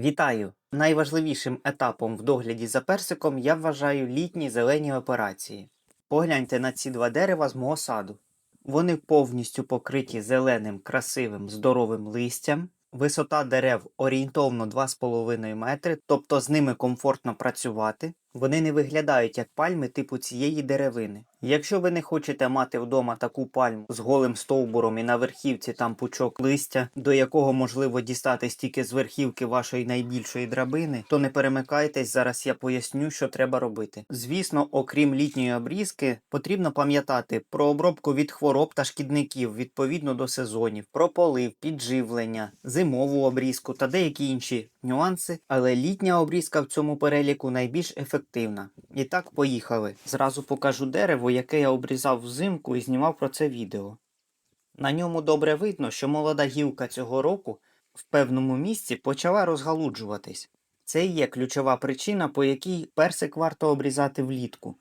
Вітаю! Найважливішим етапом в догляді за персиком я вважаю літні зелені операції. Погляньте на ці два дерева з мого саду. Вони повністю покриті зеленим, красивим, здоровим листям. Висота дерев орієнтовно 2,5 метри, тобто з ними комфортно працювати. Вони не виглядають як пальми типу цієї деревини. Якщо ви не хочете мати вдома таку пальму з голим стовбуром і на верхівці там пучок листя, до якого можливо дістатись тільки з верхівки вашої найбільшої драбини, то не перемикайтесь, зараз я поясню, що треба робити. Звісно, окрім літньої обрізки, потрібно пам'ятати про обробку від хвороб та шкідників відповідно до сезонів, про полив, підживлення, зимову обрізку та деякі інші нюанси, але літня обрізка в цьому переліку найбільш ефективна. І так, поїхали. Зразу покажу дерево, яке я обрізав взимку і знімав про це відео. На ньому добре видно, що молода гілка цього року в певному місці почала розгалуджуватись. Це і є ключова причина, по якій персик варто обрізати влітку.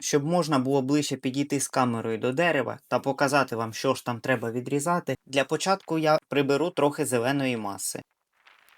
Щоб можна було ближче підійти з камерою до дерева та показати вам, що ж там треба відрізати, для початку я приберу трохи зеленої маси.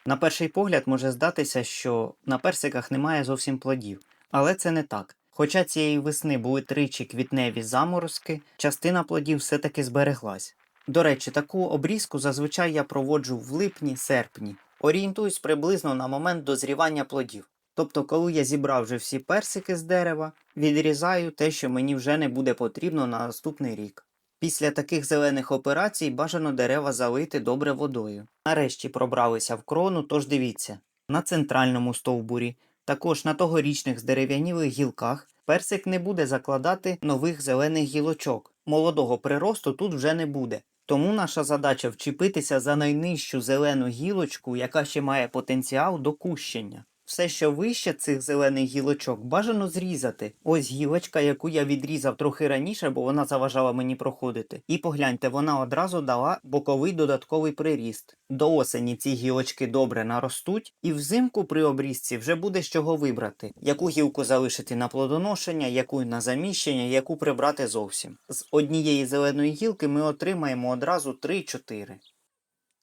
На перший погляд може здатися, що на персиках немає зовсім плодів, але це не так. Хоча цієї весни були тричі квітневі заморозки, частина плодів все-таки збереглась. До речі, таку обрізку зазвичай я проводжу в липні-серпні, орієнтуюсь приблизно на момент дозрівання плодів. Тобто, коли я зібрав вже всі персики з дерева, відрізаю те, що мені вже не буде потрібно на наступний рік. Після таких зелених операцій бажано дерева залити добре водою. Нарешті пробралися в крону, тож дивіться, на центральному стовбурі, також на тогорічних здерев'янілих гілках персик не буде закладати нових зелених гілочок. Молодого приросту тут вже не буде. Тому наша задача вчепитися за найнижчу зелену гілочку, яка ще має потенціал до кущення. Все, що вище цих зелених гілочок, бажано зрізати. Ось гілочка, яку я відрізав трохи раніше, бо вона заважала мені проходити. І погляньте, вона одразу дала боковий додатковий приріст. До осені ці гілочки добре наростуть, і взимку при обрізці вже буде з чого вибрати, яку гілку залишити на плодоношення, яку на заміщення, яку прибрати зовсім. З однієї зеленої гілки ми отримаємо одразу 3-4.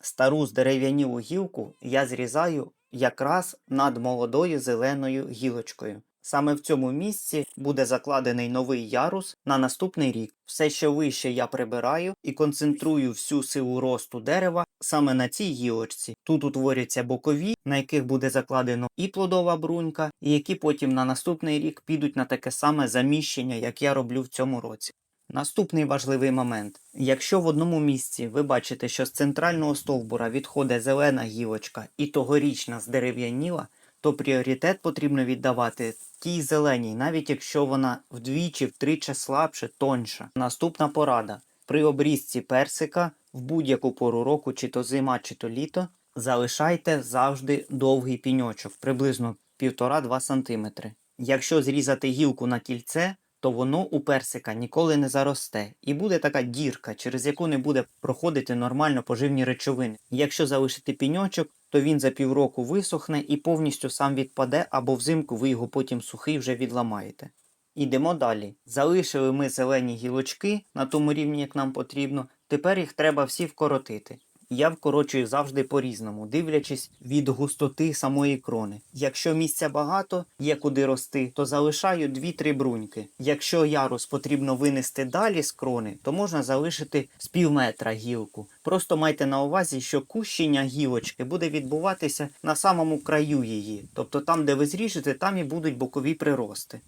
Стару здерев'янілу гілку я зрізаю якраз над молодою зеленою гілочкою. Саме в цьому місці буде закладений новий ярус на наступний рік. Все, що вище я прибираю і концентрую всю силу росту дерева саме на цій гілочці. Тут утворяться бокові, на яких буде закладено і плодова брунька, і які потім на наступний рік підуть на таке саме заміщення, як я роблю в цьому році. Наступний важливий момент. Якщо в одному місці ви бачите, що з центрального стовбура відходить зелена гілочка і тогорічна здерев'яніла, то пріоритет потрібно віддавати тій зеленій, навіть якщо вона вдвічі, втричі слабше, тоньша. Наступна порада. При обрізці персика в будь-яку пору року, чи то зима, чи то літо, залишайте завжди довгий піньочок, приблизно 1,5-2 см. Якщо зрізати гілку на кільце, то воно у персика ніколи не заросте, і буде така дірка, через яку не буде проходити нормально поживні речовини. Якщо залишити піньочок, то він за півроку висохне і повністю сам відпаде, або взимку ви його потім сухий вже відламаєте. Ідемо далі. Залишили ми зелені гілочки на тому рівні, як нам потрібно. Тепер їх треба всі вкоротити. Я вкорочую завжди по-різному, дивлячись від густоти самої крони. Якщо місця багато, є куди рости, то залишаю 2-3 бруньки. Якщо ярус потрібно винести далі з крони, то можна залишити з пів метра гілку. Просто майте на увазі, що кущення гілочки буде відбуватися на самому краю її. Тобто там, де ви зріжете, там і будуть бокові прирости.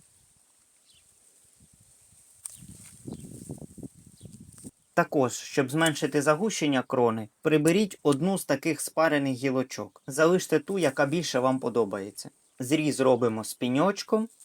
Також, щоб зменшити загущення крони, приберіть одну з таких спарених гілочок. Залиште ту, яка більше вам подобається. Зріз робимо з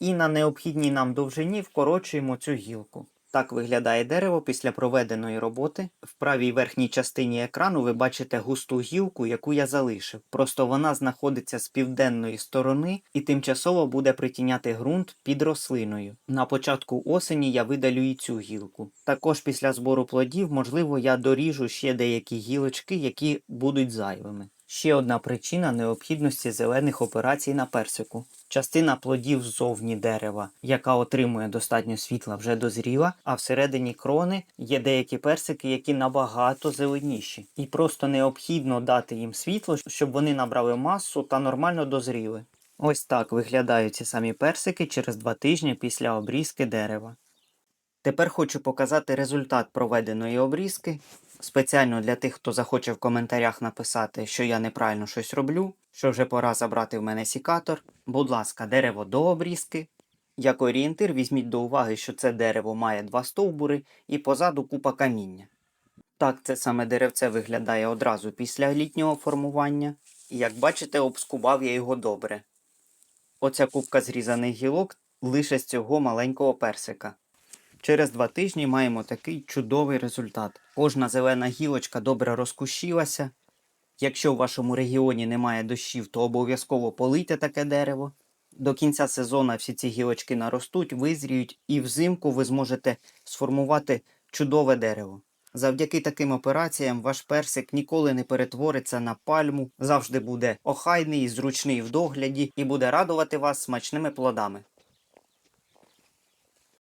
і на необхідній нам довжині вкорочуємо цю гілку. Так виглядає дерево після проведеної роботи. В правій верхній частині екрану ви бачите густу гілку, яку я залишив. Просто вона знаходиться з південної сторони і тимчасово буде притіняти ґрунт під рослиною. На початку осені я видалю і цю гілку. Також після збору плодів, можливо, я доріжу ще деякі гілочки, які будуть зайвими. Ще одна причина необхідності зелених операцій на персику. Частина плодів ззовні дерева, яка отримує достатньо світла, вже дозріла, а всередині крони є деякі персики, які набагато зеленіші. І просто необхідно дати їм світло, щоб вони набрали масу та нормально дозріли. Ось так виглядають ці самі персики через два тижні після обрізки дерева. Тепер хочу показати результат проведеної обрізки. Спеціально для тих, хто захоче в коментарях написати, що я неправильно щось роблю, що вже пора забрати в мене сікатор. Будь ласка, дерево до обрізки. Як орієнтир, візьміть до уваги, що це дерево має два стовбури і позаду купа каміння. Так, це саме деревце виглядає одразу після літнього формування. І як бачите, обскубав я його добре. Оця купка зрізаних гілок лише з цього маленького персика. Через два тижні маємо такий чудовий результат. Кожна зелена гілочка добре розкущилася. Якщо в вашому регіоні немає дощів, то обов'язково полийте таке дерево. До кінця сезону всі ці гілочки наростуть, визріють, і взимку ви зможете сформувати чудове дерево. Завдяки таким операціям ваш персик ніколи не перетвориться на пальму, завжди буде охайний зручний в догляді і буде радувати вас смачними плодами.